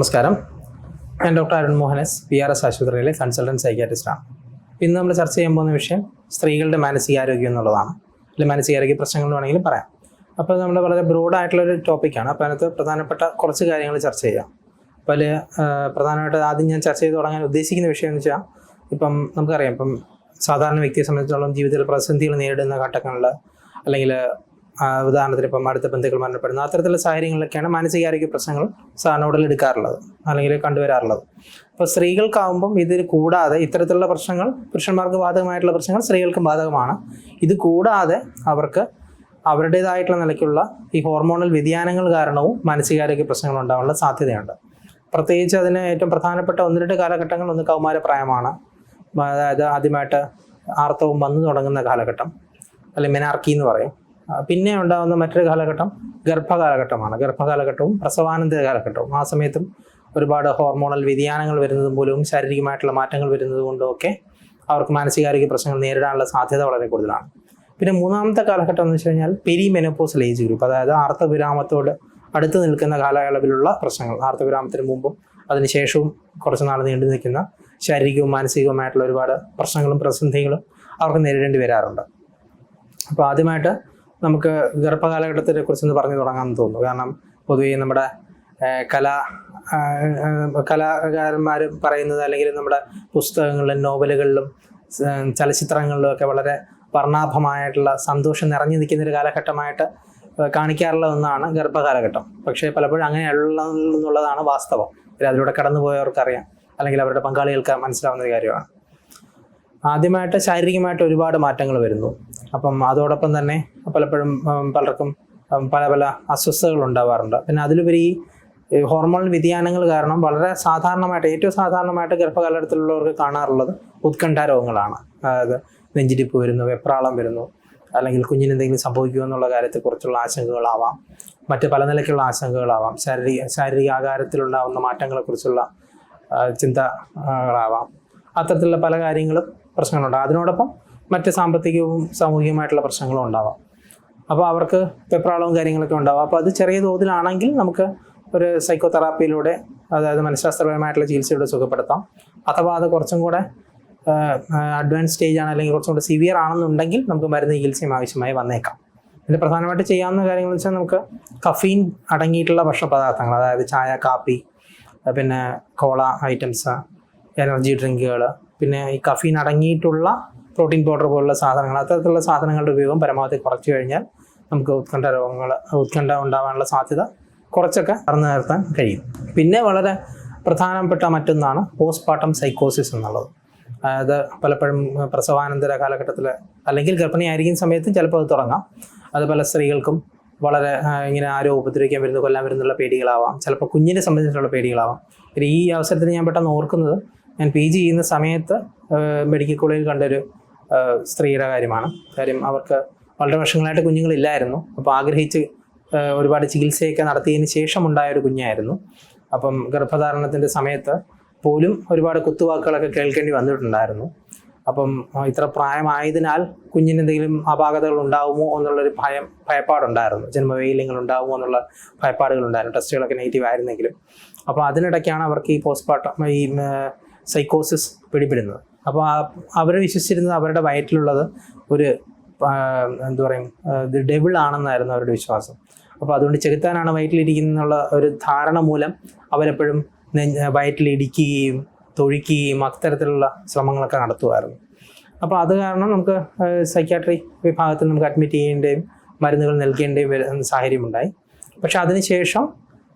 നമസ്കാരം. ഞാൻ doctor Arun Mohanas P R S ആശുപത്രിയിലെ കൺസൾട്ടന്റ് സൈക്കാട്രിസ്റ്റാണ് ഇന്ന് നമ്മൾ ചർച്ച ചെയ്യാൻ പോകുന്ന വിഷയം സ്ത്രീകളുടെ മാനസികാരോഗ്യം എന്നുള്ളതാണ്. അല്ലെങ്കിൽ മാനസികാരോഗ്യ പ്രശ്നങ്ങൾ വേണമെങ്കിലും പറയാം. അപ്പോൾ നമ്മൾ വളരെ ബ്രോഡ് ആയിട്ടുള്ള ഒരു ടോപ്പിക്കാണ് അപ്പോൾ അതിനകത്ത് പ്രധാനപ്പെട്ട കുറച്ച് കാര്യങ്ങൾ ചർച്ച ചെയ്യാം. അപ്പോൾ അതിൽ പ്രധാനമായിട്ട് ആദ്യം ഞാൻ ചർച്ച ചെയ്ത് തുടങ്ങാൻ ഉദ്ദേശിക്കുന്ന വിഷയം എന്ന് വെച്ചാൽ ഇപ്പം നമുക്കറിയാം ഇപ്പം സാധാരണ വ്യക്തിയെ സംബന്ധിച്ചിടത്തോളം ജീവിതത്തിൽ പ്രതിസന്ധികൾ നേരിടുന്ന ഘട്ടങ്ങളിൽ അല്ലെങ്കിൽ ഉദാഹരണത്തിന് ഇപ്പം അടുത്ത ബന്ധുക്കൾ മരണപ്പെടുന്ന. അത്തരത്തിലുള്ള സാഹചര്യങ്ങളിലൊക്കെയാണ് മാനസികാരോഗ്യ പ്രശ്നങ്ങൾ സാധാരണ എടുക്കാറുള്ളത് അല്ലെങ്കിൽ കണ്ടുവരാറുള്ളത്. അപ്പോൾ സ്ത്രീകൾക്കാവുമ്പം ഇതിൽ കൂടാതെ ഇത്തരത്തിലുള്ള പ്രശ്നങ്ങൾ പുരുഷന്മാർക്ക് ബാധകമായിട്ടുള്ള പ്രശ്നങ്ങൾ സ്ത്രീകൾക്കും ബാധകമാണ്. ഇത് കൂടാതെ അവർക്ക് അവരുടേതായിട്ടുള്ള നിലയ്ക്കുള്ള ഈ ഹോർമോണൽ വ്യതിയാനങ്ങൾ കാരണവും മാനസികാരോഗ്യ പ്രശ്നങ്ങൾ ഉണ്ടാകാനുള്ള സാധ്യതയുണ്ട്. പ്രത്യേകിച്ച് അതിന് ഏറ്റവും പ്രധാനപ്പെട്ട ഒന്ന് രണ്ട് കാലഘട്ടങ്ങൾ ഒന്ന് കൗമാരപ്രായമാണ്. അതായത് ആദ്യമായിട്ട് ആർത്തവം വന്നു തുടങ്ങുന്ന കാലഘട്ടം അല്ലെങ്കിൽ മെനാർക്കി എന്ന് പറയും. പിന്നെ ഉണ്ടാകുന്ന മറ്റൊരു കാലഘട്ടം ഗർഭകാലഘട്ടമാണ്. ഗർഭകാലഘട്ടവും പ്രസവാനന്തര കാലഘട്ടവും. ആ സമയത്തും ഒരുപാട് ഹോർമോണൽ വ്യതിയാനങ്ങൾ വരുന്നത് മൂലവും ശാരീരികമായിട്ടുള്ള മാറ്റങ്ങൾ വരുന്നത് കൊണ്ടും ഒക്കെ അവർക്ക് മാനസികാരോഗ്യ പ്രശ്നങ്ങൾ നേരിടാനുള്ള സാധ്യത വളരെ കൂടുതലാണ്. പിന്നെ മൂന്നാമത്തെ കാലഘട്ടം എന്ന് വെച്ച് കഴിഞ്ഞാൽ പെരി മെനോപ്പോസൽ ഏജ് ഗ്രൂപ്പ് അതായത് ആർത്തവിരാമത്തോട് അടുത്ത് നിൽക്കുന്ന കാലയളവിലുള്ള പ്രശ്നങ്ങൾ. ആർത്തവിരാമത്തിന് മുമ്പും അതിനുശേഷവും കുറച്ച് നാൾ നീണ്ടു നിൽക്കുന്ന ശാരീരികവും മാനസികവുമായിട്ടുള്ള ഒരുപാട് പ്രശ്നങ്ങളും പ്രതിസന്ധികളും അവർക്ക് നേരിടേണ്ടി വരാറുണ്ട്. അപ്പോൾ ആദ്യമായിട്ട് നമുക്ക് ഗർഭകാലഘട്ടത്തെ കുറിച്ചൊന്ന് പറഞ്ഞു തുടങ്ങാമെന്ന് തോന്നുന്നു. കാരണം പൊതുവേ നമ്മുടെ കലാ കലാകാരന്മാർ പറയുന്നത് അല്ലെങ്കിൽ നമ്മുടെ പുസ്തകങ്ങളിലും നോവലുകളിലും ചലച്ചിത്രങ്ങളിലും ഒക്കെ വളരെ വർണാഭമായിട്ടുള്ള സന്തോഷം നിറഞ്ഞു നിൽക്കുന്ന ഒരു കാലഘട്ടമായിട്ട് കാണിക്കാറുള്ള ഒന്നാണ് ഗർഭകാലഘട്ടം. പക്ഷേ പലപ്പോഴും അങ്ങനെയുള്ള എന്നുള്ളതാണ് വാസ്തവം. അതിലൂടെ കടന്നുപോയവർക്കറിയാം. അല്ലെങ്കിൽ അവരുടെ പങ്കാളികൾക്ക് മനസ്സിലാവുന്ന ഒരു കാര്യമാണ്. ആദ്യമായിട്ട് ശാരീരികമായിട്ട് ഒരുപാട് മാറ്റങ്ങൾ വരുന്നു. അപ്പം അതോടൊപ്പം തന്നെ പലപ്പോഴും പലർക്കും പല പല അസ്വസ്ഥതകൾ ഉണ്ടാവാറുണ്ട്. പിന്നെ അതിലുപരി ഹോർമോൺ വ്യതിയാനങ്ങൾ കാരണം വളരെ സാധാരണമായിട്ട് ഏറ്റവും സാധാരണമായിട്ട് ഗർഭകാലഘട്ടത്തിലുള്ളവർക്ക് കാണാറുള്ളത് ഉത്കണ്ഠ രോഗങ്ങളാണ്. അതായത് നെഞ്ചിരിപ്പ് വരുന്നു വെപ്രാളം വരുന്നു അല്ലെങ്കിൽ കുഞ്ഞിന് എന്തെങ്കിലും സംഭവിക്കുമോ എന്നുള്ള കാര്യത്തെക്കുറിച്ചുള്ള ആശങ്കകളാവാം. മറ്റ് പല നിലയ്ക്കുള്ള ആശങ്കകളാവാം. ശാരീരിക ശാരീരിക ആകാരത്തിലുണ്ടാവുന്ന മാറ്റങ്ങളെക്കുറിച്ചുള്ള ചിന്തകളാവാം അത്തരത്തിലുള്ള പല കാര്യങ്ങളും പ്രശ്നങ്ങളുണ്ട്. അതിനോടൊപ്പം മറ്റ് സാമ്പത്തികവും സാമൂഹികമായിട്ടുള്ള പ്രശ്നങ്ങളും ഉണ്ടാവാം. അപ്പോൾ അവർക്ക് വെപ്രാളവും കാര്യങ്ങളൊക്കെ ഉണ്ടാവാം. അപ്പോൾ അത് ചെറിയ തോതിലാണെങ്കിൽ നമുക്ക് ഒരു സൈക്കോ തെറാപ്പിയിലൂടെ അതായത് മനഃശാസ്ത്രപരമായിട്ടുള്ള ചികിത്സയിലൂടെ സുഖപ്പെടുത്താം. അഥവാ അത് കുറച്ചും കൂടെ അഡ്വാൻസ് സ്റ്റേജ് ആണ് അല്ലെങ്കിൽ കുറച്ചും കൂടെ സിവിയർ ആണെന്നുണ്ടെങ്കിൽ നമുക്ക് മരുന്ന് ചികിത്സയും ആവശ്യമായി വന്നേക്കാം. ഇതിൽ പ്രധാനമായിട്ട് ചെയ്യാവുന്ന കാര്യങ്ങൾ വെച്ചാൽ നമുക്ക് കഫീൻ അടങ്ങിയിട്ടുള്ള ഭക്ഷണപദാർത്ഥങ്ങൾ അതായത് ചായ കാപ്പി പിന്നെ കോള ഐറ്റംസ് എനർജി ഡ്രിങ്കുകൾ പിന്നെ ഈ കഫീൻ അടങ്ങിയിട്ടുള്ള പ്രോട്ടീൻ പൗഡർ പോലുള്ള സാധനങ്ങൾ അത്തരത്തിലുള്ള സാധനങ്ങളുടെ ഉപയോഗം പരമാവധി കുറച്ചു കഴിഞ്ഞാൽ നമുക്ക് ഉത്കണ്ഠ രോഗങ്ങൾ ഉത്കണ്ഠ ഉണ്ടാവാനുള്ള സാധ്യത കുറച്ചൊക്കെ പറഞ്ഞു നിർത്താൻ കഴിയും. പിന്നെ വളരെ പ്രധാനപ്പെട്ട മറ്റൊന്നാണ് പോസ്റ്റ്മോർട്ടം സൈക്കോസിസ് എന്നുള്ളത്. അതായത് പലപ്പോഴും പ്രസവാനന്തര കാലഘട്ടത്തിൽ അല്ലെങ്കിൽ ഗർഭിണിയായിരിക്കുന്ന സമയത്ത് ചിലപ്പോൾ അത് തുടങ്ങാം. അത് പല സ്ത്രീകൾക്കും വളരെ ഇങ്ങനെ ആരോ ഉപദ്രവിക്കാൻ വരുന്നു കൊല്ലാൻ വരുന്നുള്ള പേടികളാവാം. ചിലപ്പോൾ കുഞ്ഞിനെ സംബന്ധിച്ചിട്ടുള്ള പേടികളാവാം. ഈ അവസരത്തിൽ ഞാൻ പെട്ടെന്ന് ഓർക്കുന്നത് ഞാൻ പി ജി ചെയ്യുന്ന സമയത്ത് മെഡിക്കൽ കോളേജിൽ കണ്ടൊരു സ്ത്രീയുടെ കാര്യമാണ്. കാര്യം അവർക്ക് വളരെ വർഷങ്ങളായിട്ട് കുഞ്ഞുങ്ങളില്ലായിരുന്നു. അപ്പോൾ ആഗ്രഹിച്ച് ഒരുപാട് ചികിത്സയൊക്കെ നടത്തിയതിന് ശേഷം ഉണ്ടായ ഒരു കുഞ്ഞായിരുന്നു. അപ്പം ഗർഭധാരണത്തിന്റെ സമയത്ത് പോലും ഒരുപാട് കുത്തുവാക്കുകളൊക്കെ കേൾക്കേണ്ടി വന്നിട്ടുണ്ടായിരുന്നു. അപ്പം ഇത്ര പ്രായമായതിനാൽ കുഞ്ഞിന് എന്തെങ്കിലും അപാകതകൾ ഉണ്ടാവുമോ എന്നുള്ളൊരു ഭയം ഭയപ്പാടുണ്ടായിരുന്നു. ജന്മവൈകല്യങ്ങൾ ഉണ്ടാവുമോ എന്നുള്ള ഭയപ്പാടുകൾ ഉണ്ടായിരുന്നു ടെസ്റ്റുകളൊക്കെ നെഗറ്റീവ് ആയിരുന്നെങ്കിലും. അപ്പോൾ അതിനിടയ്ക്കാണ് അവർക്ക് ഈ പോസ്റ്റ്മോർട്ടം ഈ സൈക്കോസിസ് പിടിപെടുന്നത്. അപ്പോൾ അവർ വിശ്വസിച്ചിരുന്നത് അവരുടെ വയറ്റിലുള്ളത് ഒരു എന്താ പറയും ഡെവിൾ ആണെന്നായിരുന്നു അവരുടെ വിശ്വാസം. അപ്പോൾ അതുകൊണ്ട് ചെകുത്താനാണ് വയറ്റിലിരിക്കുന്നുള്ള ഒരു ധാരണ മൂലം അവരെപ്പോഴും വയറ്റിലിടിക്കുകയും തൊഴിക്കുകയും അത്തരത്തിലുള്ള ശ്രമങ്ങളൊക്കെ നടത്തുമായിരുന്നു. അപ്പോൾ അത് കാരണം നമുക്ക് സൈക്യാട്രി വിഭാഗത്തിൽ നമുക്ക് അഡ്മിറ്റ് ചെയ്യേണ്ടയും മരുന്നുകൾ നൽകേണ്ടയും വരുന്ന സാഹചര്യമുണ്ടായി. പക്ഷെ അതിനുശേഷം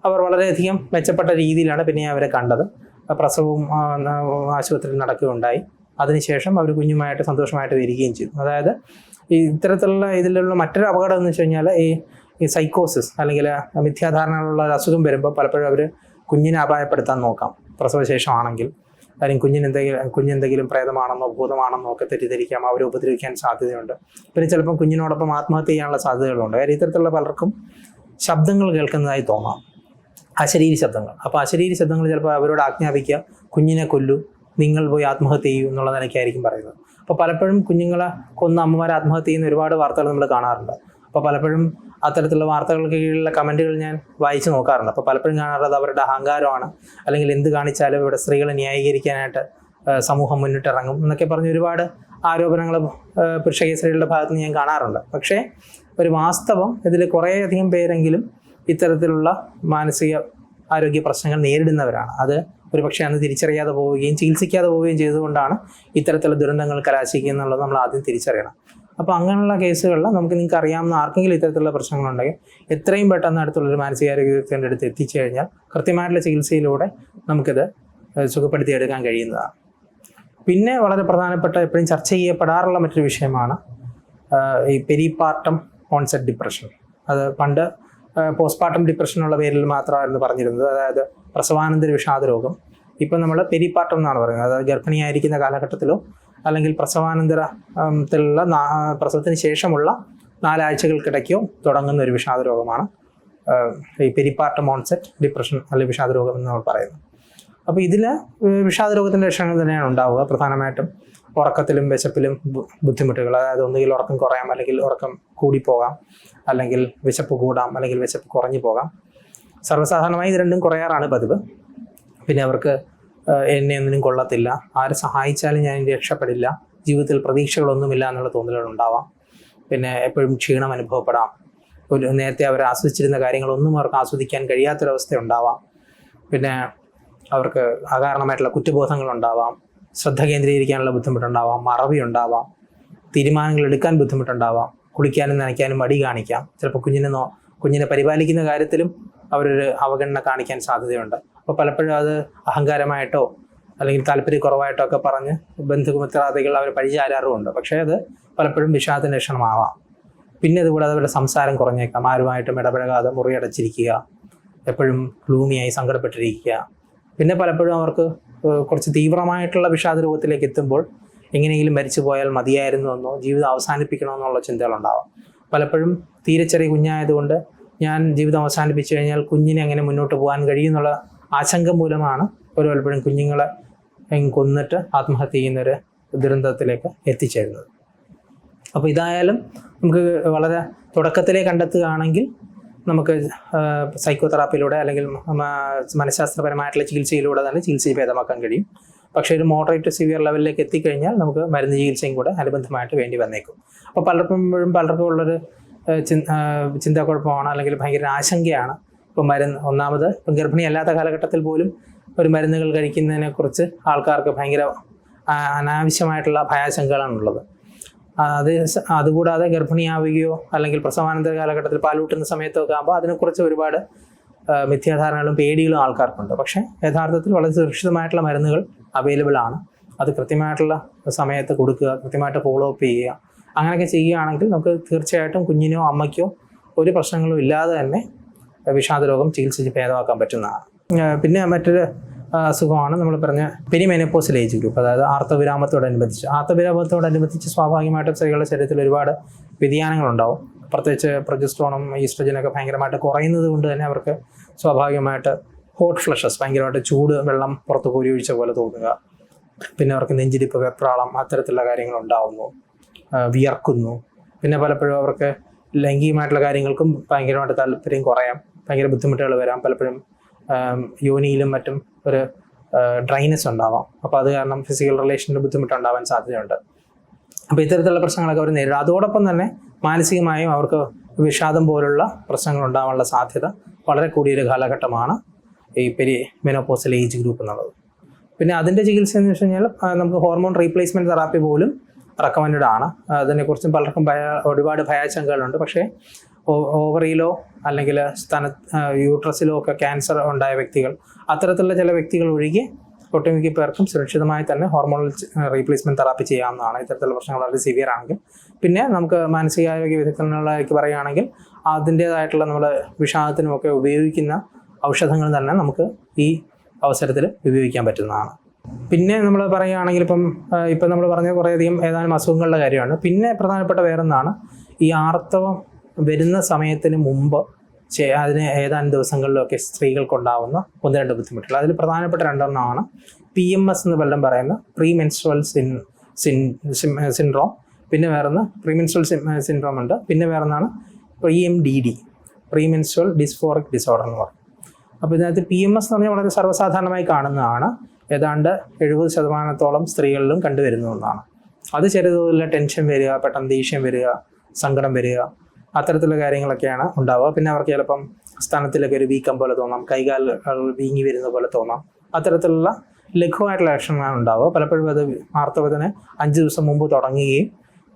അവർ വളരെയധികം മെച്ചപ്പെട്ട രീതിയിലാണ് പിന്നെ അവരെ കണ്ടത്. പ്രസവവും ആശുപത്രിയിൽ നടക്കുകയുണ്ടായി. അതിനുശേഷം അവർ കുഞ്ഞുമായിട്ട് സന്തോഷമായിട്ട് വരികയും ചെയ്തു. അതായത് ഈ ഇത്തരത്തിലുള്ള ഇതിലുള്ള മറ്റൊരു അപകടം എന്ന് വെച്ച് കഴിഞ്ഞാൽ ഈ ഈ സൈക്കോസിസ് അല്ലെങ്കിൽ മിഥ്യാധാരണകളുള്ള ഒരു അസുഖം വരുമ്പോൾ പലപ്പോഴും അവർ കുഞ്ഞിനെ അപായപ്പെടുത്താൻ നോക്കാം. പ്രസവശേഷമാണെങ്കിൽ. അല്ലെങ്കിൽ കുഞ്ഞിനെന്തെങ്കിലും കുഞ്ഞെന്തെങ്കിലും പ്രേതമാണെന്നോ ഭൂതമാണെന്നോ ഒക്കെ തെറ്റിദ്ധരിക്കാം അവരെ ഉപദ്രവിക്കാൻ സാധ്യതയുണ്ട്. പിന്നെ ചിലപ്പം കുഞ്ഞിനോടൊപ്പം ആത്മഹത്യ ചെയ്യാനുള്ള സാധ്യതകളുണ്ട്. കാര്യം ഇത്തരത്തിലുള്ള പലർക്കും ശബ്ദങ്ങൾ കേൾക്കുന്നതായി തോന്നാം. അശരീരി ശബ്ദങ്ങൾ. അപ്പോൾ അശരീരി ശബ്ദങ്ങൾ ചിലപ്പോൾ അവരോട് ആജ്ഞാപിക്കുക. കുഞ്ഞിനെ കൊല്ലു. നിങ്ങൾ പോയി ആത്മഹത്യ ചെയ്യൂ എന്നുള്ള നിലയ്ക്കായിരിക്കും പറയുന്നത്. അപ്പോൾ പലപ്പോഴും കുഞ്ഞുങ്ങളെ കൊന്ന അമ്മമാരെ ആത്മഹത്യ ചെയ്യുന്ന ഒരുപാട് വാർത്തകൾ നമ്മൾ കാണാറുണ്ട്. അപ്പോൾ പലപ്പോഴും അത്തരത്തിലുള്ള വാർത്തകൾക്ക് കീഴിലുള്ള കമന്റുകൾ ഞാൻ വായിച്ചു നോക്കാറുണ്ട്. അപ്പോൾ പലപ്പോഴും കാണാറുള്ളത് അവരുടെ അഹങ്കാരമാണ്. അല്ലെങ്കിൽ എന്ത് കാണിച്ചാലും ഇവിടെ സ്ത്രീകളെ ന്യായീകരിക്കാനായിട്ട് സമൂഹം മുന്നിട്ടിറങ്ങും എന്നൊക്കെ പറഞ്ഞ് ഒരുപാട് ആരോപണങ്ങൾ പുരുഷ കേസരികളുടെ ഭാഗത്ത് ഞാൻ കാണാറുണ്ട്. പക്ഷേ ഒരു വാസ്തവം ഇതിൽ കുറേയധികം പേരെങ്കിലും ഇത്തരത്തിലുള്ള മാനസിക ആരോഗ്യ പ്രശ്നങ്ങൾ നേരിടുന്നവരാണ്. അത് ഒരു പക്ഷേ അന്ന് തിരിച്ചറിയാതെ പോവുകയും ചികിത്സിക്കാതെ പോവുകയും ചെയ്തുകൊണ്ടാണ് ഇത്തരത്തിലുള്ള ദുരന്തങ്ങൾ കലാശിക്കുക എന്നുള്ളത് നമ്മൾ ആദ്യം തിരിച്ചറിയണം. അപ്പോൾ അങ്ങനെയുള്ള കേസുകളിൽ നമുക്ക് നിങ്ങൾക്ക് അറിയാവുന്ന ആർക്കെങ്കിലും ഇത്തരത്തിലുള്ള പ്രശ്നങ്ങളുണ്ടെങ്കിൽ എത്രയും പെട്ടെന്ന് അടുത്തുള്ളൊരു മാനസികാരോഗ്യ വിദഗ്ധന്റെ അടുത്ത് എത്തിച്ചു കഴിഞ്ഞാൽ കൃത്യമായിട്ടുള്ള ചികിത്സയിലൂടെ നമുക്കിത് സുഖപ്പെടുത്തി സുഖപ്പെടുത്തിയെടുക്കാൻ കഴിയുന്നതാണ്. പിന്നെ വളരെ പ്രധാനപ്പെട്ട എപ്പോഴും ചർച്ച ചെയ്യപ്പെടാറുള്ള മറ്റൊരു വിഷയമാണ് ഈ പെരിപാർട്ടം ഓൺസെറ്റ് ഡിപ്രഷൻ അത് പണ്ട് പോസ്റ്റ്പാർട്ടം ഡിപ്രഷൻ ഉള്ള പേരിൽ മാത്രമായിരുന്നു പറഞ്ഞിരുന്നത്. അതായത് പ്രസവാനന്തര വിഷാദ രോഗം. ഇപ്പം നമ്മൾ പെരിപാർട്ടം എന്നാണ് പറയുന്നത്. അതായത് ഗർഭിണിയായിരിക്കുന്ന കാലഘട്ടത്തിലോ അല്ലെങ്കിൽ പ്രസവാനന്തര ഉം, ത്തിലുള്ള പ്രസവത്തിന് ശേഷമുള്ള നാലാഴ്ചകൾക്കിടയ്ക്കോ തുടങ്ങുന്ന ഒരു വിഷാദ രോഗമാണ്. ഈ പെരിപാർട്ടം ഓൺസെറ്റ് ഡിപ്രഷൻ അല്ലെങ്കിൽ വിഷാദ രോഗം എന്ന് നമ്മൾ പറയുന്നത്. അപ്പോൾ ഇതിൽ വിഷാദ രോഗത്തിന്റെ ലക്ഷണങ്ങൾ തന്നെയാണ് ഉണ്ടാവുക പ്രധാനമായിട്ടും. ഉറക്കത്തിലും വിശപ്പിലും ബുദ്ധിമുട്ടുകൾ. അതായത് ഒന്നുകിൽ ഉറക്കം കുറയാം അല്ലെങ്കിൽ ഉറക്കം കൂടിപ്പോകാം അല്ലെങ്കിൽ വിശപ്പ് കൂടാം അല്ലെങ്കിൽ വിശപ്പ് കുറഞ്ഞു പോകാം. സർവസാധാരണമായി ഇത് രണ്ടും കുറയാറാണ് പതിവ്. പിന്നെ അവർക്ക് എന്നെ ഒന്നിനും കൊള്ളത്തില്ല. ആരെ സഹായിച്ചാലും ഞാൻ രക്ഷപ്പെടില്ല. ജീവിതത്തിൽ പ്രതീക്ഷകളൊന്നുമില്ല എന്നുള്ള തോന്നലുകൾ ഉണ്ടാവാം. പിന്നെ എപ്പോഴും ക്ഷീണം അനുഭവപ്പെടാം. ഒരു നേരത്തെ അവർ ആസ്വദിച്ചിരുന്ന കാര്യങ്ങളൊന്നും അവർക്ക് ആസ്വദിക്കാൻ കഴിയാത്തൊരവസ്ഥ ഉണ്ടാവാം. പിന്നെ അവർക്ക് അകാരണമായിട്ടുള്ള കുറ്റബോധങ്ങൾ ഉണ്ടാവാം. ശ്രദ്ധ കേന്ദ്രീകരിക്കാനുള്ള ബുദ്ധിമുട്ടുണ്ടാവാം മറവി ഉണ്ടാവാം തീരുമാനങ്ങൾ എടുക്കാൻ ബുദ്ധിമുട്ടുണ്ടാവാം കുളിക്കാനും നനയ്ക്കാനും മടി കാണിക്കാം. ചിലപ്പോൾ കുഞ്ഞിനെ നോ കുഞ്ഞിനെ പരിപാലിക്കുന്ന കാര്യത്തിലും അവരൊരു അവഗണന കാണിക്കാൻ സാധ്യതയുണ്ട്. അപ്പോൾ പലപ്പോഴും അത് അഹങ്കാരമായിട്ടോ അല്ലെങ്കിൽ താല്പര്യക്കുറവായിട്ടോ ഒക്കെ പറഞ്ഞ് ബന്ധുമിത്രാദികൾ അവർ പഴിചാരാറുമുണ്ട് പക്ഷേ അത് പലപ്പോഴും വിഷാദത്തിന് ലക്ഷണമാവാം പിന്നെ അതുകൂടാതെ അവരുടെ സംസാരം കുറഞ്ഞേക്കാം. ആരുമായിട്ടും ഇടപഴകാതെ മുറിയടച്ചിരിക്കുക എപ്പോഴും ഗ്ലൂമിയായി സങ്കടപ്പെട്ടിരിക്കുക. പിന്നെ പലപ്പോഴും അവർക്ക് കുറച്ച് തീവ്രമായിട്ടുള്ള വിഷാദ രൂപത്തിലേക്ക് എത്തുമ്പോൾ എങ്ങനെയെങ്കിലും മരിച്ചു പോയാൽ മതിയായിരുന്നു എന്നോ ജീവിതം അവസാനിപ്പിക്കണമെന്നുള്ള ചിന്തകളുണ്ടാവാം. പലപ്പോഴും തീരെ ചെറിയ കുഞ്ഞായതുകൊണ്ട് ഞാൻ ജീവിതം അവസാനിപ്പിച്ചു കഴിഞ്ഞാൽ കുഞ്ഞിനെ എങ്ങനെ മുന്നോട്ട് പോകാൻ കഴിയുമെന്നുള്ള ആശങ്ക മൂലമാണ് ഒരു പലപ്പോഴും കുഞ്ഞുങ്ങളെ കൊന്നിട്ട് ആത്മഹത്യ ചെയ്യുന്നൊരു ദുരന്തത്തിലേക്ക് എത്തിച്ചേരുന്നത്. അപ്പോൾ ഇതായാലും നമുക്ക് വളരെ തുടക്കത്തിലേ കണ്ടെത്തുകയാണെങ്കിൽ നമുക്ക് സൈക്കോതെറാപ്പിയിലൂടെ അല്ലെങ്കിൽ മനഃശാസ്ത്രപരമായിട്ടുള്ള ചികിത്സയിലൂടെ തന്നെ ചികിത്സ ഭേദമാക്കാൻ കഴിയും. പക്ഷേ ഒരു മോഡറേറ്റ് സിവിയർ ലെവലിലേക്ക് എത്തിക്കഴിഞ്ഞാൽ നമുക്ക് മരുന്ന് ചികിത്സയും കൂടെ അനുബന്ധമായിട്ട് വേണ്ടി വന്നേക്കും. അപ്പോൾ പലപ്പോഴും പലർക്കും ഉള്ളൊരു ചിന്താക്കുഴപ്പമാണ് അല്ലെങ്കിൽ ഭയങ്കര ആശങ്കയാണ് ഇപ്പോൾ മരുന്ന്. ഒന്നാമത് ഇപ്പം ഗർഭിണിയല്ലാത്ത കാലഘട്ടത്തിൽ പോലും ഒരു മരുന്നുകൾ കഴിക്കുന്നതിനെക്കുറിച്ച് ആൾക്കാർക്ക് ഭയങ്കര അനാവശ്യമായിട്ടുള്ള ഭയാശങ്കകളാണുള്ളത്. അത് അതുകൂടാതെ ഗർഭിണിയാവുകയോ അല്ലെങ്കിൽ പ്രസവാനന്തര കാലഘട്ടത്തിൽ പാലൂട്ടുന്ന സമയത്തൊക്കെ ആകുമ്പോൾ അതിനെക്കുറിച്ച് ഒരുപാട് മിഥ്യാധാരണകളും പേടികളും ആൾക്കാർക്കുണ്ട്. പക്ഷേ യഥാർത്ഥത്തിൽ വളരെ സുരക്ഷിതമായിട്ടുള്ള മരുന്നുകൾ അവൈലബിൾ ആണ്. അത് കൃത്യമായിട്ടുള്ള സമയത്ത് കൊടുക്കുക കൃത്യമായിട്ട് ഫോളോ അപ്പ് ചെയ്യുക. അങ്ങനെയൊക്കെ ചെയ്യുകയാണെങ്കിൽ നമുക്ക് തീർച്ചയായിട്ടും കുഞ്ഞിനോ അമ്മയ്ക്കോ ഒരു പ്രശ്നങ്ങളും ഇല്ലാതെ തന്നെ വിഷാദരോഗം ചികിത്സിച്ച് ഭേദമാക്കാൻ പറ്റുന്നതാണ്. പിന്നെ മറ്റൊരു അസുഖമാണ് നമ്മൾ പറഞ്ഞ പെരിമെനപ്പോസൽ ഏജ് ഗ്രൂപ്പ് അതായത് ആർത്തവിരാമത്തോടനുബന്ധിച്ച്. ആർത്തവിരാമത്തോടനുബന്ധിച്ച് സ്വാഭാവികമായിട്ടും സ്ത്രീകളുടെ ശരീരത്തിൽ ഒരുപാട് വ്യതിയാനങ്ങളുണ്ടാവും. പ്രത്യേകിച്ച് പ്രൊജസ്ട്രോണും ഈസ്ട്രജനൊക്കെ ഭയങ്കരമായിട്ട് കുറയുന്നത് കൊണ്ട് തന്നെ അവർക്ക് സ്വാഭാവികമായിട്ട് ഹോട്ട് ഫ്ലഷസ് ഭയങ്കരമായിട്ട് ചൂട് വെള്ളം പുറത്ത് കോരി ഒഴിച്ച പോലെ തോന്നുക. പിന്നെ അവർക്ക് നെഞ്ചിരിപ്പ് വെപ്രാളം അത്തരത്തിലുള്ള കാര്യങ്ങൾ ഉണ്ടാവുന്നു വിയർക്കുന്നു. പിന്നെ പലപ്പോഴും അവർക്ക് ലൈംഗികമായിട്ടുള്ള കാര്യങ്ങൾക്കും ഭയങ്കരമായിട്ട് താല്പര്യം കുറയാം. ഭയങ്കര ബുദ്ധിമുട്ടുകൾ വരാം. പലപ്പോഴും യോനിയിലും മറ്റും ഒരു ഡ്രൈനസ് ഉണ്ടാവാം. അപ്പോൾ അത് കാരണം ഫിസിക്കൽ റിലേഷനിൽ ബുദ്ധിമുട്ടുണ്ടാവാൻ സാധ്യതയുണ്ട്. അപ്പോൾ ഇത്തരത്തിലുള്ള പ്രശ്നങ്ങളൊക്കെ അവർ നേരിടും. അതോടൊപ്പം തന്നെ മാനസികമായും അവർക്ക് വിഷാദം പോലുള്ള പ്രശ്നങ്ങൾ ഉണ്ടാവാനുള്ള സാധ്യത വളരെ കൂടിയൊരു കാലഘട്ടമാണ് ഈ പെരി മെനോപോസൽ ഏജ് ഗ്രൂപ്പ് എന്നുള്ളത്. പിന്നെ അതിന്റെ ചികിത്സ എന്ന് വെച്ച് കഴിഞ്ഞാൽ നമുക്ക് ഹോർമോൺ റീപ്ലേസ്മെന്റ് തെറാപ്പി പോലും റെക്കമെൻഡ് ആണ്. അതിനെക്കുറിച്ചും പലർക്കും ഭയ ഒരുപാട് ഭയാശങ്കകളുണ്ട്. പക്ഷേ ഓവറിയിലോ അല്ലെങ്കിൽ സ്ഥന യൂട്രസിലോ ഒക്കെ ക്യാൻസർ ഉണ്ടായ വ്യക്തികൾ അത്തരത്തിലുള്ള ചില വ്യക്തികൾ ഒഴികെ ഒട്ടുമിക്ക പേർക്കും സുരക്ഷിതമായി തന്നെ ഹോർമോണൽ റീപ്ലേസ്മെന്റ് തെറാപ്പി ചെയ്യാവുന്നതാണ്. ഇത്തരത്തിലുള്ള പ്രശ്നങ്ങൾ വളരെ സിവിയർ ആണെങ്കിൽ. പിന്നെ നമുക്ക് മാനസികാരോഗ്യ വിദഗ്ധങ്ങളിലേക്ക് പറയുകയാണെങ്കിൽ അതിന്റേതായിട്ടുള്ള നമ്മുടെ വിഷാദത്തിനുമൊക്കെ ഉപയോഗിക്കുന്ന ഔഷധങ്ങൾ തന്നെ നമുക്ക് ഈ അവസരത്തിൽ ഉപയോഗിക്കാൻ പറ്റുന്നതാണ്. പിന്നെ നമ്മൾ പറയുകയാണെങ്കിൽ ഇപ്പം ഇപ്പം നമ്മൾ പറഞ്ഞ കുറേയധികം ഏതാനും അസുഖങ്ങളുടെ കാര്യമാണ്. പിന്നെ പ്രധാനപ്പെട്ട വേറൊന്നാണ് ഈ ആർത്തവം വരുന്ന സമയത്തിന് മുമ്പ് അതിന് ഏതാനും ദിവസങ്ങളിലൊക്കെ സ്ത്രീകൾക്കുണ്ടാവുന്ന ഒന്ന് രണ്ട് ബുദ്ധിമുട്ടുകൾ. അതിൽ പ്രധാനപ്പെട്ട രണ്ടെണ്ണമാണ്. പി എം എസ് എന്ന് പലരും പറയുന്ന pre menstrual syn syn syndrome പിന്നെ വേറൊന്ന് പ്രീ മെൻസ്ട്രൽ സിൻഡ്രോം ഉണ്ട്. പിന്നെ വേറൊന്നാണ് pre M D D premenstrual dysphoric disorder എന്ന് പറയും. അപ്പോൾ ഇതിനകത്ത് പി എം എസ് എന്ന് പറഞ്ഞാൽ വളരെ സർവസാധാരണമായി കാണുന്നതാണ്. ഏതാണ്ട് എഴുപത് ശതമാനത്തോളം സ്ത്രീകളിലും കണ്ടുവരുന്ന ഒന്നാണ്. അത് ചെറിയ തോതിലുള്ള ടെൻഷൻ വരിക പെട്ടെന്ന് ദേഷ്യം വരിക സങ്കടം വരിക അത്തരത്തിലുള്ള കാര്യങ്ങളൊക്കെയാണ് ഉണ്ടാവുക. പിന്നെ അവർക്ക് ചിലപ്പം സ്ഥാനത്തിലൊക്കെ ഒരു വീക്കം പോലെ തോന്നാം കൈകാലുകൾ വീങ്ങി വരുന്ന പോലെ തോന്നാം. അത്തരത്തിലുള്ള ലഘുവായിട്ടുള്ള ലക്ഷണങ്ങളാണ് ഉണ്ടാവുക. പലപ്പോഴും അത് ആർത്തവത്തിന് അഞ്ച് ദിവസം മുമ്പ് തുടങ്ങുകയും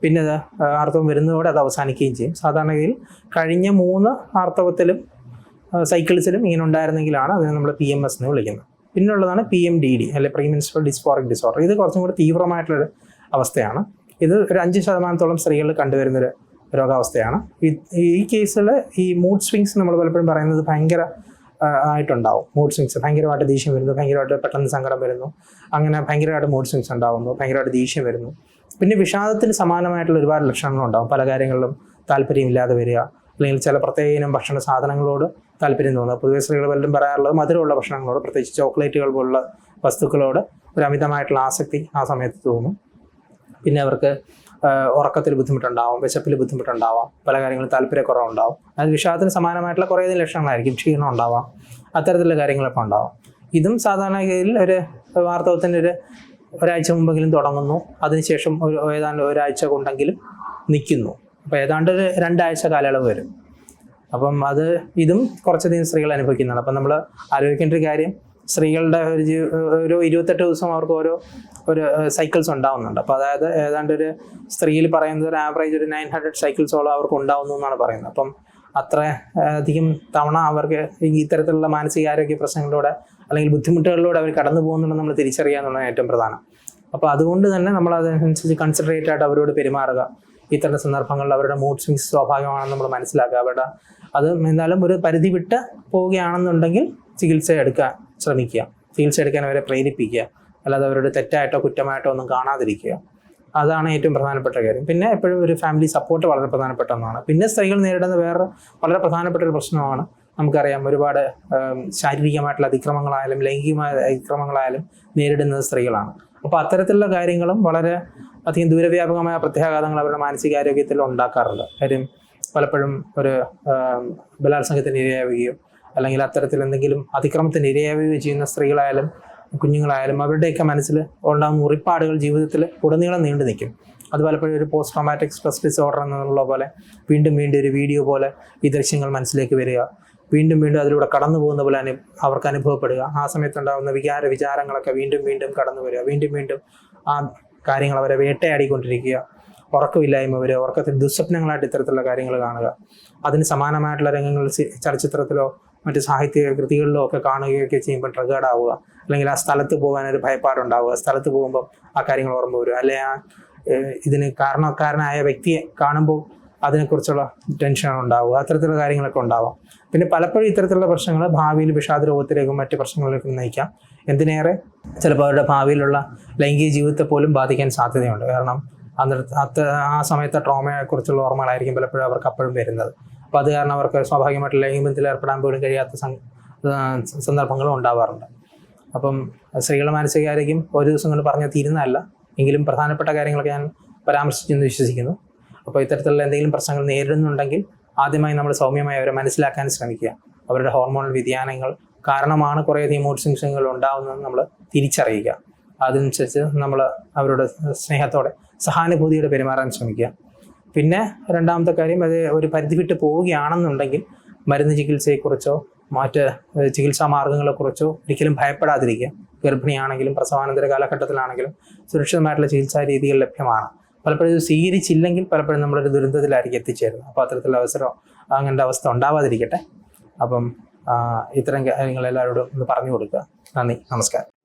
പിന്നെ അത് ആർത്തവം വരുന്നതോടെ അത് അവസാനിക്കുകയും ചെയ്യും. സാധാരണഗതിയിൽ കഴിഞ്ഞ മൂന്ന് ആർത്തവത്തിലും സൈക്കിൾസിലും ഇങ്ങനെ ഉണ്ടായിരുന്നെങ്കിലാണ് അതിനെ നമ്മൾ പി എം എസ് എന്ന് വിളിക്കുന്നത്. പിന്നുള്ളതാണ് പി എം ഡി ഡി അല്ലെ പ്രീമിൻസിപ്പൽ ഡിസ്ഫോറിക് ഡിസോർഡർ. ഇത് കുറച്ചും കൂടി തീവ്രമായിട്ടുള്ളൊരു അവസ്ഥയാണ്. ഇത് ഒരു അഞ്ച് ശതമാനത്തോളം സ്ത്രീകളിൽ കണ്ടുവരുന്നൊരു രോഗാവസ്ഥയാണ്. ഈ- കേസിൽ ഈ മൂഡ് സ്വിങ്സ് നമ്മൾ പലപ്പോഴും പറയുന്നത് ഭയങ്കര ആയിട്ടുണ്ടാവും. മൂഡ് സ്വിങ്സ് ഭയങ്കരമായിട്ട് ദേഷ്യം വരുന്നു ഭയങ്കരമായിട്ട് പെട്ടെന്ന് സങ്കടം വരുന്നു. അങ്ങനെ ഭയങ്കരമായിട്ട് മൂഡ് സ്വിങ്സ് ഉണ്ടാവുന്നു ഭയങ്കരമായിട്ട് ദേഷ്യം വരുന്നു. പിന്നെ വിഷാദത്തിന് സമാനമായിട്ടുള്ള ഒരുപാട് ലക്ഷണങ്ങളുണ്ടാവും. പല കാര്യങ്ങളിലും താല്പര്യമില്ലാതെ വരിക അല്ലെങ്കിൽ ചില പ്രത്യേക ഭക്ഷണ സാധനങ്ങളോട് താല്പര്യം തോന്നുക. പൊതുവെ സ്ത്രീകൾ പലരും പറയാറുള്ളത് മധുരമുള്ള ഭക്ഷണങ്ങളോട് പ്രത്യേകിച്ച് ചോക്ലേറ്റുകൾ പോലുള്ള വസ്തുക്കളോട് ഒരു അമിതമായിട്ടുള്ള ആസക്തി ആ സമയത്ത് തോന്നും. പിന്നെ അവർക്ക് ഉറക്കത്തിൽ ബുദ്ധിമുട്ടുണ്ടാവും വിശപ്പിൽ ബുദ്ധിമുട്ടുണ്ടാവാം പല കാര്യങ്ങളും താല്പര്യക്കുറവുണ്ടാവും. അത് വിഷാദത്തിന് സമാനമായിട്ടുള്ള കുറേയധികം ലക്ഷണങ്ങളായിരിക്കും ക്ഷീണം ഉണ്ടാവാം അത്തരത്തിലുള്ള കാര്യങ്ങളൊക്കെ ഉണ്ടാവും. ഇതും സാധാരണഗതിയിൽ ഒരു വാർത്തവത്തിന്റെ ഒരു ഒരാഴ്ച മുമ്പെങ്കിലും തുടങ്ങുന്നു. അതിനുശേഷം ഒരു ഏതാണ്ട് ഒരാഴ്ച കൊണ്ടെങ്കിലും നിൽക്കുന്നു. അപ്പോൾ ഏതാണ്ട് ഒരു രണ്ടാഴ്ച കാലയളവ് വരും. അപ്പം അത് ഇതും കുറച്ചധികം സ്ത്രീകൾ അനുഭവിക്കുന്നതാണ്. അപ്പം നമ്മൾ ആലോചിക്കേണ്ട ഒരു കാര്യം സ്ത്രീകളുടെ ഒരു ഒരു ഇരുപത്തെട്ട് ദിവസം അവർക്ക് ഓരോ ഒരു സൈക്കിൾസ് ഉണ്ടാവുന്നുണ്ട്. അപ്പോൾ അതായത് ഏതാണ്ട് ഒരു സ്ത്രീയിൽ പറയുന്നത് ഒരു ആവറേജ് ഒരു നയൻ ഹൺഡ്രഡ് സൈക്കിൾസോളം അവർക്ക് ഉണ്ടാവുന്നു എന്നാണ് പറയുന്നത്. അപ്പം അത്ര അധികം തവണ അവർക്ക് ഇത്തരത്തിലുള്ള മാനസികാരോഗ്യ പ്രശ്നങ്ങളിലൂടെ അല്ലെങ്കിൽ ബുദ്ധിമുട്ടുകളിലൂടെ അവർ കടന്നു പോകുന്നുണ്ടെന്ന് നമ്മൾ തിരിച്ചറിയുക എന്നുള്ളതാണ് ഏറ്റവും പ്രധാനം. അപ്പോൾ അതുകൊണ്ട് തന്നെ നമ്മൾ അതനുസരിച്ച് കൺസിഡറേറ്റ് ആയിട്ട് അവരോട് പെരുമാറുക. ഇത്തരം സന്ദർഭങ്ങളിൽ അവരുടെ മൂഡ് സ്വിങ്സ് സ്വാഭാവികമാണെന്ന് നമ്മൾ മനസ്സിലാക്കുക. അവരുടെ അത് എന്നാലും ഒരു പരിധി വിട്ട് പോവുകയാണെന്നുണ്ടെങ്കിൽ ചികിത്സ എടുക്കാൻ ശ്രമിക്കുക. ചികിത്സ എടുക്കാൻ അവരെ പ്രേരിപ്പിക്കുക. അല്ലാതെ അവരുടെ തെറ്റായിട്ടോ കുറ്റമായിട്ടോ ഒന്നും കാണാതിരിക്കുക. അതാണ് ഏറ്റവും പ്രധാനപ്പെട്ട കാര്യം. പിന്നെ എപ്പോഴും ഒരു ഫാമിലി സപ്പോർട്ട് വളരെ പ്രധാനപ്പെട്ട ഒന്നാണ്. പിന്നെ സ്ത്രീകൾ നേരിടുന്ന വേറെ വളരെ പ്രധാനപ്പെട്ട ഒരു പ്രശ്നമാണ്. നമുക്കറിയാം ഒരുപാട് ശാരീരികമായിട്ടുള്ള അതിക്രമങ്ങളായാലും ലൈംഗികമായ അതിക്രമങ്ങളായാലും നേരിടുന്നത് സ്ത്രീകളാണ്. അപ്പോൾ അത്തരത്തിലുള്ള കാര്യങ്ങളും വളരെ അധികം ദൂരവ്യാപകമായ പ്രത്യാഘാതങ്ങൾ അവരുടെ മാനസികാരോഗ്യത്തിൽ ഉണ്ടാക്കാറുണ്ട്. കാര്യം പലപ്പോഴും ഒരു ബലാത്സംഗത്തിന് ഇരയാവുകയോ അല്ലെങ്കിൽ അത്തരത്തിൽ എന്തെങ്കിലും അതിക്രമത്തിന് ഇരയാവുകയോ ചെയ്യുന്ന സ്ത്രീകളായാലും കുഞ്ഞുങ്ങളായാലും അവരുടെയൊക്കെ മനസ്സിൽ ഉണ്ടാകുന്ന മുറിപ്പാടുകൾ ജീവിതത്തിൽ ഉടനീളം നീണ്ടു നിൽക്കും. അത് പലപ്പോഴും ഒരു പോസ്റ്റ് ട്രോമാറ്റിക് സ്ട്രെസ് ഡിസോർഡർ എന്നുള്ള പോലെ വീണ്ടും വീണ്ടും ഒരു വീഡിയോ പോലെ ഈ ദൃശ്യങ്ങൾ മനസ്സിലേക്ക് വരിക. വീണ്ടും വീണ്ടും അതിലൂടെ കടന്നു പോകുന്ന പോലെ അനു അവർക്ക് അനുഭവപ്പെടുക. ആ സമയത്തുണ്ടാകുന്ന വികാര വിചാരങ്ങളൊക്കെ വീണ്ടും വീണ്ടും കടന്നു വരിക. വീണ്ടും വീണ്ടും ആ കാര്യങ്ങൾ അവരെ വേട്ടയാടിക്കൊണ്ടിരിക്കുക. ഉറക്കമില്ലായ്മ വരിക. ഉറക്കത്തിൽ ദുസ്വപ്നങ്ങളായിട്ട് ഇത്തരത്തിലുള്ള കാര്യങ്ങൾ കാണുക. അതിന് സമാനമായിട്ടുള്ള രംഗങ്ങൾ ചലച്ചിത്രത്തിലോ മറ്റ് സാഹിത്യ കൃതികളിലോ ഒക്കെ കാണുകയൊക്കെ ചെയ്യുമ്പോൾ ട്രിഗേർഡ് ആവുക. അല്ലെങ്കിൽ ആ സ്ഥലത്ത് പോകാൻ ഒരു ഭയപ്പാടുണ്ടാവുക. സ്ഥലത്ത് പോകുമ്പോൾ ആ കാര്യങ്ങൾ ഓർമ്മ വരും അല്ലെ ആ ഇതിന് കാരണക്കാരനായ വ്യക്തിയെ കാണുമ്പോൾ അതിനെക്കുറിച്ചുള്ള ടെൻഷൻ ഉണ്ടാവുക. അത്തരത്തിലുള്ള കാര്യങ്ങളൊക്കെ ഉണ്ടാവാം. പിന്നെ പലപ്പോഴും ഇത്തരത്തിലുള്ള പ്രശ്നങ്ങൾ ഭാവിയിൽ വിഷാദ രോഗത്തിലേക്കും മറ്റ് പ്രശ്നങ്ങളിലേക്കും നയിക്കാം. എന്തിനേറെ? ചിലപ്പോൾ അവരുടെ ഭാവിയിലുള്ള ലൈംഗിക ജീവിതത്തെ പോലും ബാധിക്കാൻ സാധ്യതയുണ്ട്. കാരണം അന്നത്തെ ആ സമയത്തെ ട്രോമയെക്കുറിച്ചുള്ള ഓർമ്മകളായിരിക്കും പലപ്പോഴും അവർക്ക് അപ്പോഴും വരുന്നത്. അപ്പോൾ അത് കാരണം അവർക്ക് സ്വാഭാവികമായിട്ട് ലൈംഗികത്തിൽ ഏർപ്പെടാൻ പോലും കഴിയാത്ത സന്ദർഭങ്ങളും ഉണ്ടാവാറുണ്ട്. അപ്പം സ്ത്രീകളുടെ മാനസികാരോഗ്യം ഒരു ദിവസം കൊണ്ട് പറഞ്ഞാൽ തീരുന്നതല്ല. എങ്കിലും പ്രധാനപ്പെട്ട കാര്യങ്ങളൊക്കെ ഞാൻ പരാമർശിച്ചെന്ന് വിശ്വസിക്കുന്നു. അപ്പോൾ ഇത്തരത്തിലുള്ള എന്തെങ്കിലും പ്രശ്നങ്ങൾ നേരിടുന്നുണ്ടെങ്കിൽ ആദ്യമായി നമ്മൾ സൗമ്യമായി അവരെ മനസ്സിലാക്കാൻ ശ്രമിക്കുക. അവരുടെ ഹോർമോണൽ വ്യതിയാനങ്ങൾ കാരണമാണ് കുറേയധികം മൂഡ് സിംസങ്ങൾ ഉണ്ടാകുന്നതെന്ന് നമ്മൾ തിരിച്ചറിയുക. അതനുസരിച്ച് നമ്മൾ അവരോട് സ്നേഹത്തോടെ സഹാനുഭൂതിയോടെ പെരുമാറാൻ ശ്രമിക്കുക. പിന്നെ രണ്ടാമത്തെ കാര്യം അത് ഒരു പരിധി വിട്ട് പോവുകയാണെന്നുണ്ടെങ്കിൽ മരുന്ന് ചികിത്സയെക്കുറിച്ചോ മറ്റ് ചികിത്സാ മാർഗങ്ങളെക്കുറിച്ചോ ഒരിക്കലും ഭയപ്പെടാതിരിക്കുക. ഗർഭിണിയാണെങ്കിലും പ്രസവാനന്തര കാലഘട്ടത്തിലാണെങ്കിലും സുരക്ഷിതമായിട്ടുള്ള ചികിത്സാ രീതികൾ ലഭ്യമാണ്. പലപ്പോഴും ഇത് സ്വീകരിച്ചില്ലെങ്കിൽ പലപ്പോഴും നമ്മളൊരു ദുരന്തത്തിലായിരിക്കും എത്തിച്ചേരുന്നത്. അപ്പോൾ അത്തരത്തിലുള്ള അവസരം അങ്ങനത്തെ അവസ്ഥ ഉണ്ടാവാതിരിക്കട്ടെ. അപ്പം ഇത്തരം കാര്യങ്ങൾ എല്ലാവരോടും ഒന്ന് പറഞ്ഞു കൊടുക്കുക. നന്ദി. നമസ്കാരം.